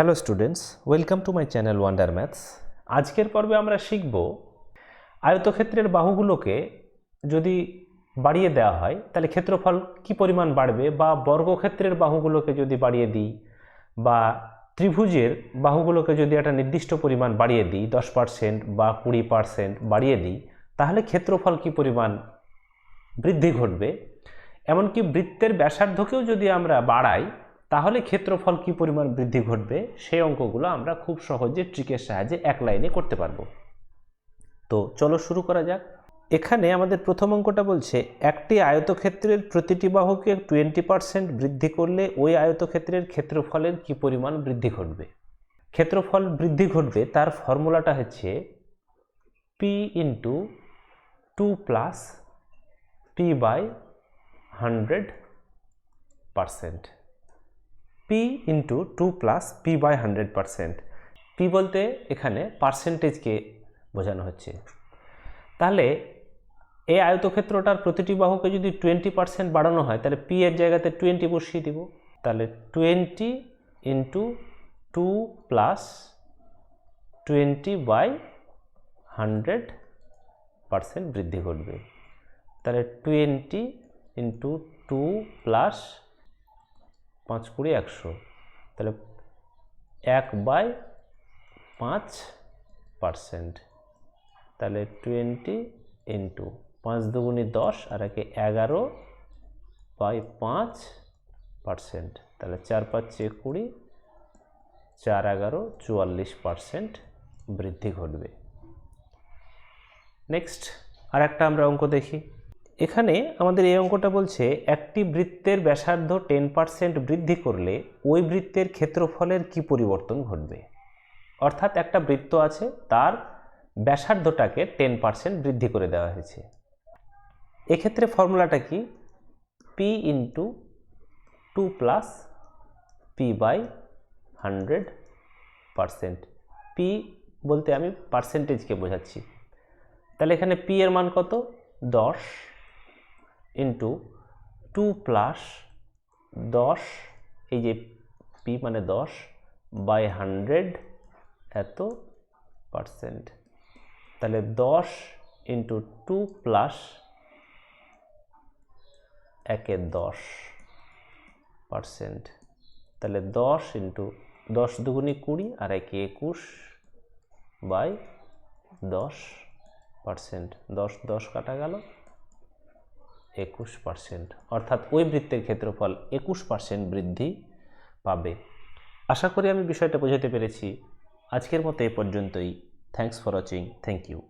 Hello students welcome to my channel Wonder Maths আজকের পর্বে আমরা শিখব আয়তক্ষেত্রের বাহুগুলোকে যদি বাড়িয়ে দেওয়া হয়, তাহলে ক্ষেত্রফল কি পরিমাণ বাড়বে বা বর্গক্ষেত্রের বাহুগুলোকে যদি বাড়িয়ে দিই বা ত্রিভুজের বাহুগুলোকে যদি একটা নির্দিষ্ট পরিমাণ বাড়িয়ে দিই, দশ পার্সেন্ট বা কুড়ি পার্সেন্ট বাড়িয়ে দিই, তাহলে ক্ষেত্রফল কি পরিমাণ বৃদ্ধি ঘটবে? এমনকি বৃত্তের ব্যাসার্ধকেও যদি আমরা বাড়াই তাহলে ক্ষেত্রফল কি পরিমাণ বৃদ্ধি ঘটবে? সেই অঙ্কগুলো আমরা খুব সহজে ট্রিকের সাহায্যে এক লাইনে করতে পারব। তো চলো শুরু করা যাক। এখানে আমাদের প্রথম অঙ্কটা বলছে, একটি আয়তক্ষেত্রের প্রতিটি বাহুকে টোয়েন্টি পার্সেন্ট বৃদ্ধি করলে ওই আয়তক্ষেত্রের ক্ষেত্রফলের কি পরিমাণ বৃদ্ধি ঘটবে? ক্ষেত্রফল বৃদ্ধি ঘটবে তার ফর্মুলাটা হচ্ছে P into two plus P by hundred percent P into two plus P by hundred percent P বলতে এখানে পার্সেন্টেজকে বোঝানো হচ্ছে। তাহলে এই আয়তক্ষেত্রটার প্রতিটি বাহুকে যদি টোয়েন্টি পার্সেন্ট বাড়ানো হয়, তাহলে পি এর জায়গাতে টোয়েন্টি বসিয়ে দিব। তাহলে twenty into two plus twenty by hundred percent বৃদ্ধি ঘটবে। তাহলে টোয়েন্টি ইন্টু টু প্লাস পাঁচ কুড়ি একশো। তাহলে এক বাই পাঁচ পার্সেন্ট। তাহলে টোয়েন্টি ইন্টু পাঁচ দুগুণি দশ আর একে এগারো বাই পাঁচ পার্সেন্ট। তাহলে চার পাঁচে কুড়ি, চার এগারো চুয়াল্লিশ পার্সেন্ট বৃদ্ধি ঘটবে। নেক্সট আর একটা আমরা অঙ্ক দেখি। এখানে আমাদের এই অঙ্কটা বলছে একটি বৃত্তের ব্যাসার্ধ টেন পার্সেন্ট বৃদ্ধি করলে ওই বৃত্তের ক্ষেত্রফলের কি পরিবর্তন ঘটবে? অর্থাৎ একটা বৃত্ত আছে, তার ব্যাসার্ধটাকে টেন পার্সেন্ট বৃদ্ধি করে দেওয়া হয়েছে। এক্ষেত্রে ফর্মুলাটা কি? P into two plus P by hundred percent P বলতে আমি পার্সেন্টেজকে বোঝাচ্ছি। তাহলে এখানে পি এর মান কত? দশ। ইন্টু টু প্লাস দশ, এই যে পি মানে দশ বাই হান্ড্রেড এত পার্সেন্ট তাহলে দশ ইন্টু টু প্লাস একে দশ পার্সেন্ট তাহলে দশ ইন্টু দশ দুগুণি কুড়ি আর একে একুশ বাই দশ পার্সেন্ট দশ দশ কাটা গেল। একুশ পার্সেন্ট অর্থাৎ ওই বৃত্তের ক্ষেত্রফল একুশ পার্সেন্ট বৃদ্ধি পাবে। আশা করি আমি বিষয়টা বোঝাতে পেরেছি। আজকের মতো এ পর্যন্তই। Thanks for watching thank you